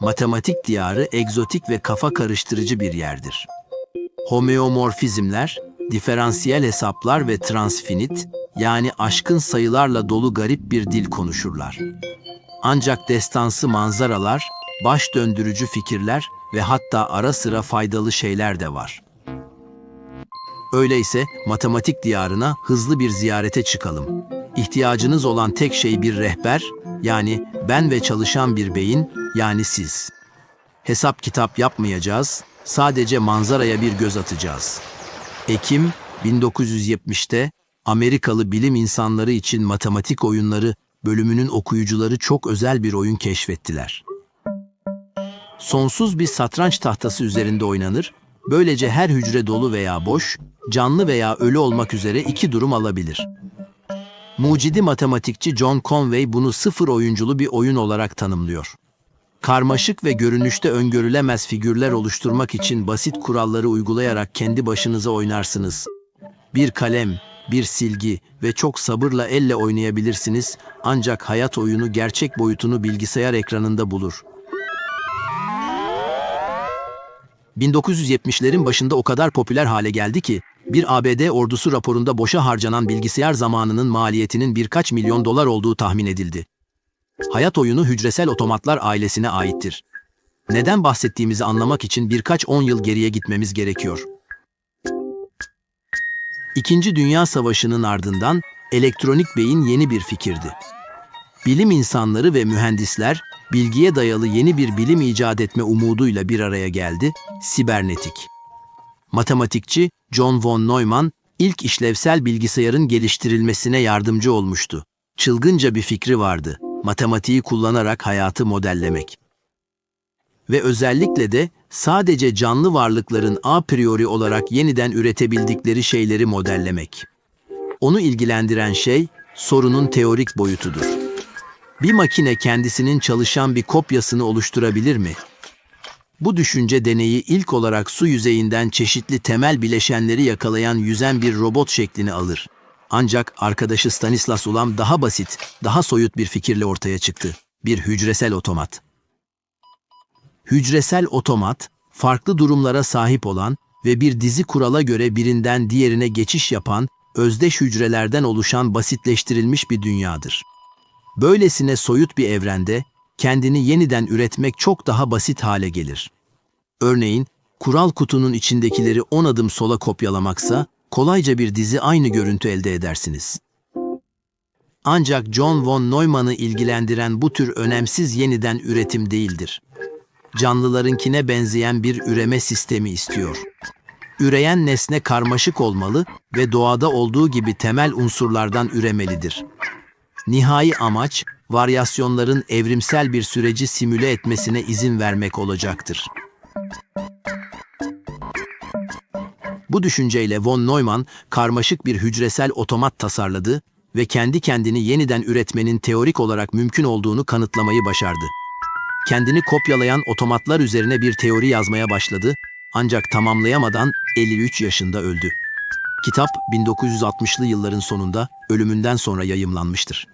matematik diyarı egzotik ve kafa karıştırıcı bir yerdir. Homeomorfizmler, diferansiyel hesaplar ve transfinit, yani aşkın sayılarla dolu garip bir dil konuşurlar. Ancak destansı manzaralar, baş döndürücü fikirler ve hatta ara sıra faydalı şeyler de var. Öyleyse matematik diyarına hızlı bir ziyarete çıkalım. İhtiyacınız olan tek şey bir rehber, yani ben ve çalışan bir beyin, yani siz. Hesap kitap yapmayacağız, sadece manzaraya bir göz atacağız. Ekim 1970'te Amerikalı bilim insanları için matematik oyunları bölümünün okuyucuları çok özel bir oyun keşfettiler. Sonsuz bir satranç tahtası üzerinde oynanır, böylece her hücre dolu veya boş, canlı veya ölü olmak üzere iki durum alabilir. Mucidi matematikçi John Conway bunu sıfır oyunculu bir oyun olarak tanımlıyor. Karmaşık ve görünüşte öngörülemez figürler oluşturmak için basit kuralları uygulayarak kendi başınıza oynarsınız. Bir kalem, bir silgi ve çok sabırla elle oynayabilirsiniz ancak hayat oyunu gerçek boyutunu bilgisayar ekranında bulur. 1970'lerin başında o kadar popüler hale geldi ki, bir ABD ordusu raporunda boşa harcanan bilgisayar zamanının maliyetinin birkaç milyon dolar olduğu tahmin edildi. Hayat oyunu hücresel otomatlar ailesine aittir. Neden bahsettiğimizi anlamak için birkaç on yıl geriye gitmemiz gerekiyor. İkinci Dünya Savaşı'nın ardından elektronik beyin yeni bir fikirdi. Bilim insanları ve mühendisler bilgiye dayalı yeni bir bilim icat etme umuduyla bir araya geldi, sibernetik. Matematikçi John von Neumann ilk işlevsel bilgisayarın geliştirilmesine yardımcı olmuştu. Çılgınca bir fikri vardı. Matematiği kullanarak hayatı modellemek. Ve özellikle de sadece canlı varlıkların a priori olarak yeniden üretebildikleri şeyleri modellemek. Onu ilgilendiren şey sorunun teorik boyutudur. Bir makine kendisinin çalışan bir kopyasını oluşturabilir mi? Bu düşünce deneyi ilk olarak su yüzeyinden çeşitli temel bileşenleri yakalayan yüzen bir robot şeklini alır. Ancak arkadaşı Stanislas Ulam daha basit, daha soyut bir fikirle ortaya çıktı. Bir hücresel otomat. Hücresel otomat, farklı durumlara sahip olan ve bir dizi kurala göre birinden diğerine geçiş yapan, özdeş hücrelerden oluşan basitleştirilmiş bir dünyadır. Böylesine soyut bir evrende kendini yeniden üretmek çok daha basit hale gelir. Örneğin, kural kutunun içindekileri 10 adım sola kopyalamaksa, kolayca bir dizi aynı görüntü elde edersiniz. Ancak John von Neumann'ı ilgilendiren bu tür önemsiz yeniden üretim değildir. Canlılarınkine benzeyen bir üreme sistemi istiyor. Üreyen nesne karmaşık olmalı ve doğada olduğu gibi temel unsurlardan üremelidir. Nihai amaç, varyasyonların evrimsel bir süreci simüle etmesine izin vermek olacaktır. Bu düşünceyle von Neumann karmaşık bir hücresel otomat tasarladı ve kendi kendini yeniden üretmenin teorik olarak mümkün olduğunu kanıtlamayı başardı. Kendini kopyalayan otomatlar üzerine bir teori yazmaya başladı ancak tamamlayamadan 53 yaşında öldü. Kitap 1960'lı yılların sonunda ölümünden sonra yayımlanmıştır.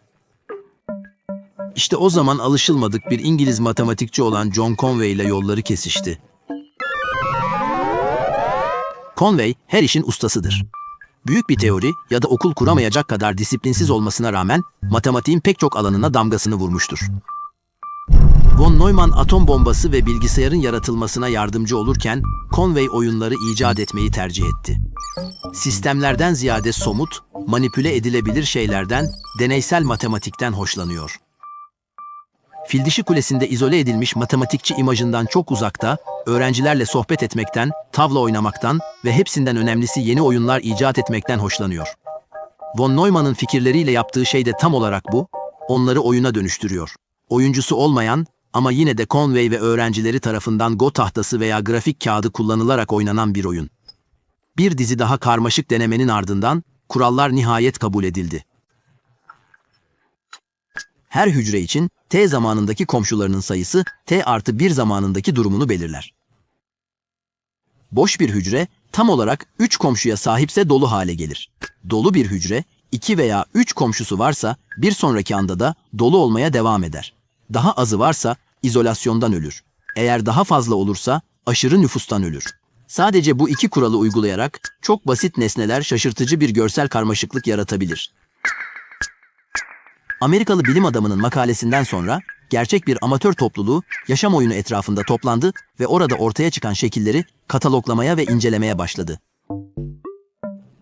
İşte o zaman alışılmadık bir İngiliz matematikçi olan John Conway ile yolları kesişti. Conway her işin ustasıdır. Büyük bir teori ya da okul kuramayacak kadar disiplinsiz olmasına rağmen matematiğin pek çok alanına damgasını vurmuştur. Von Neumann atom bombası ve bilgisayarın yaratılmasına yardımcı olurken Conway oyunları icat etmeyi tercih etti. Sistemlerden ziyade somut, manipüle edilebilir şeylerden, deneysel matematikten hoşlanıyor. Fildişi Kulesi'nde izole edilmiş matematikçi imajından çok uzakta, öğrencilerle sohbet etmekten, tavla oynamaktan ve hepsinden önemlisi yeni oyunlar icat etmekten hoşlanıyor. Von Neumann'ın fikirleriyle yaptığı şey de tam olarak bu, onları oyuna dönüştürüyor. Oyuncusu olmayan ama yine de Conway ve öğrencileri tarafından Go tahtası veya grafik kağıdı kullanılarak oynanan bir oyun. Bir dizi daha karmaşık denemenin ardından kurallar nihayet kabul edildi. Her hücre için t zamanındaki komşularının sayısı t artı 1 zamanındaki durumunu belirler. Boş bir hücre tam olarak 3 komşuya sahipse dolu hale gelir. Dolu bir hücre 2 veya 3 komşusu varsa bir sonraki anda da dolu olmaya devam eder. Daha azı varsa izolasyondan ölür. Eğer daha fazla olursa aşırı nüfustan ölür. Sadece bu iki kuralı uygulayarak çok basit nesneler şaşırtıcı bir görsel karmaşıklık yaratabilir. Amerikalı bilim adamının makalesinden sonra gerçek bir amatör topluluğu yaşam oyunu etrafında toplandı ve orada ortaya çıkan şekilleri kataloglamaya ve incelemeye başladı.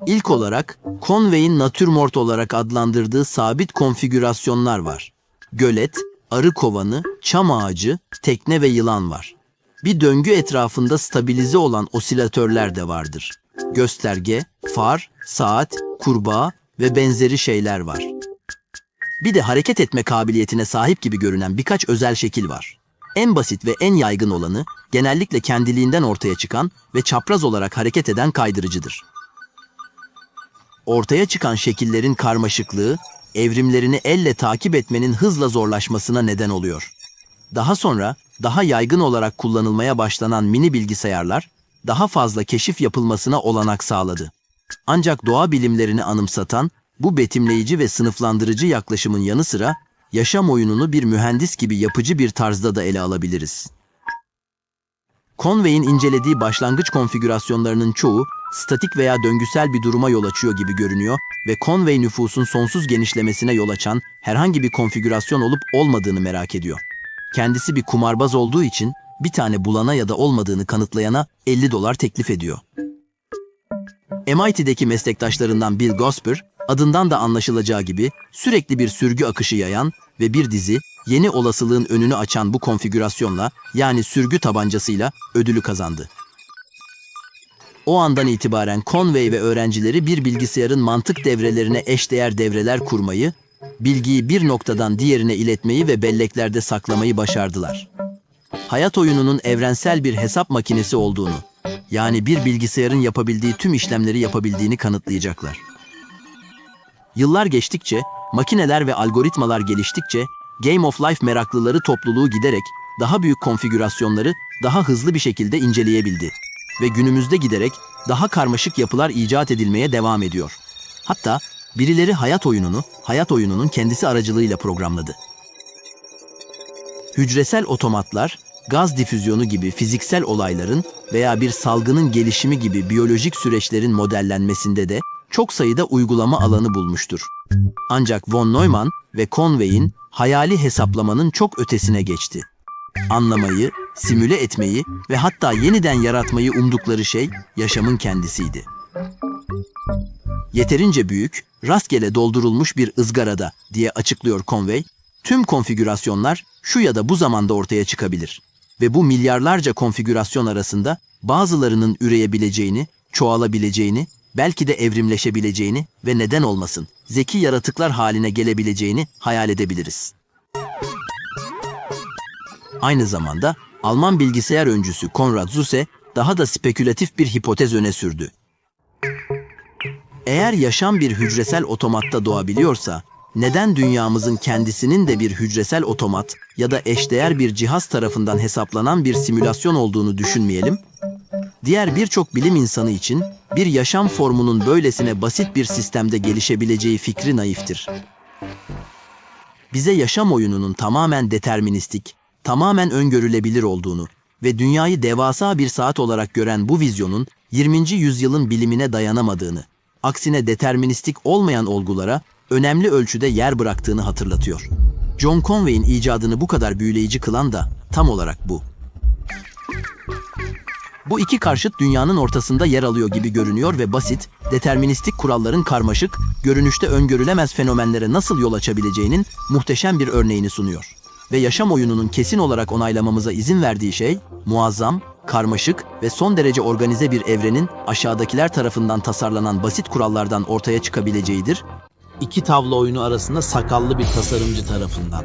İlk olarak Conway'in natürmort olarak adlandırdığı sabit konfigürasyonlar var. Gölet, arı kovanı, çam ağacı, tekne ve yılan var. Bir döngü etrafında stabilize olan osilatörler de vardır. Gösterge, far, saat, kurbağa ve benzeri şeyler var. Bir de hareket etme kabiliyetine sahip gibi görünen birkaç özel şekil var. En basit ve en yaygın olanı genellikle kendiliğinden ortaya çıkan ve çapraz olarak hareket eden kaydırıcıdır. Ortaya çıkan şekillerin karmaşıklığı, evrimlerini elle takip etmenin hızla zorlaşmasına neden oluyor. Daha sonra daha yaygın olarak kullanılmaya başlanan mini bilgisayarlar daha fazla keşif yapılmasına olanak sağladı. Ancak doğa bilimlerini anımsatan bu betimleyici ve sınıflandırıcı yaklaşımın yanı sıra yaşam oyununu bir mühendis gibi yapıcı bir tarzda da ele alabiliriz. Conway'in incelediği başlangıç konfigürasyonlarının çoğu statik veya döngüsel bir duruma yol açıyor gibi görünüyor ve Conway nüfusun sonsuz genişlemesine yol açan herhangi bir konfigürasyon olup olmadığını merak ediyor. Kendisi bir kumarbaz olduğu için bir tane bulana ya da olmadığını kanıtlayana 50 dolar teklif ediyor. MIT'deki meslektaşlarından Bill Gosper, adından da anlaşılacağı gibi sürekli bir sürgü akışı yayan ve bir dizi yeni olasılığın önünü açan bu konfigürasyonla yani sürgü tabancasıyla ödülü kazandı. O andan itibaren Conway ve öğrencileri bir bilgisayarın mantık devrelerine eşdeğer devreler kurmayı, bilgiyi bir noktadan diğerine iletmeyi ve belleklerde saklamayı başardılar. Hayat oyununun evrensel bir hesap makinesi olduğunu, yani bir bilgisayarın yapabildiği tüm işlemleri yapabildiğini kanıtlayacaklar. Yıllar geçtikçe, makineler ve algoritmalar geliştikçe, Game of Life meraklıları topluluğu giderek daha büyük konfigürasyonları daha hızlı bir şekilde inceleyebildi ve günümüzde giderek daha karmaşık yapılar icat edilmeye devam ediyor. Hatta birileri hayat oyununu, hayat oyununun kendisi aracılığıyla programladı. Hücresel otomatlar, gaz difüzyonu gibi fiziksel olayların veya bir salgının gelişimi gibi biyolojik süreçlerin modellenmesinde de çok sayıda uygulama alanı bulmuştur. Ancak von Neumann ve Conway'in hayali hesaplamanın çok ötesine geçti. Anlamayı, simüle etmeyi ve hatta yeniden yaratmayı umdukları şey yaşamın kendisiydi. Yeterince büyük, rastgele doldurulmuş bir ızgarada diye açıklıyor Conway, tüm konfigürasyonlar şu ya da bu zamanda ortaya çıkabilir. Ve bu milyarlarca konfigürasyon arasında bazılarının üreyebileceğini, çoğalabileceğini, belki de evrimleşebileceğini ve neden olmasın, zeki yaratıklar haline gelebileceğini hayal edebiliriz. Aynı zamanda Alman bilgisayar öncüsü Konrad Zuse daha da spekülatif bir hipotez öne sürdü. Eğer yaşam bir hücresel otomatta doğabiliyorsa, neden dünyamızın kendisinin de bir hücresel otomat ya da eşdeğer bir cihaz tarafından hesaplanan bir simülasyon olduğunu düşünmeyelim? Diğer birçok bilim insanı için bir yaşam formunun böylesine basit bir sistemde gelişebileceği fikri naiftir. Bize yaşam oyununun tamamen deterministik, tamamen öngörülebilir olduğunu ve dünyayı devasa bir saat olarak gören bu vizyonun 20. yüzyılın bilimine dayanamadığını, aksine deterministik olmayan olgulara önemli ölçüde yer bıraktığını hatırlatıyor. John Conway'in icadını bu kadar büyüleyici kılan da tam olarak bu. Bu iki karşıt dünyanın ortasında yer alıyor gibi görünüyor ve basit, deterministik kuralların karmaşık, görünüşte öngörülemez fenomenlere nasıl yol açabileceğinin muhteşem bir örneğini sunuyor. Ve yaşam oyununun kesin olarak onaylamamıza izin verdiği şey, muazzam, karmaşık ve son derece organize bir evrenin aşağıdakiler tarafından tasarlanan basit kurallardan ortaya çıkabileceğidir İki tavla oyunu arasında sakallı bir tasarımcı tarafından.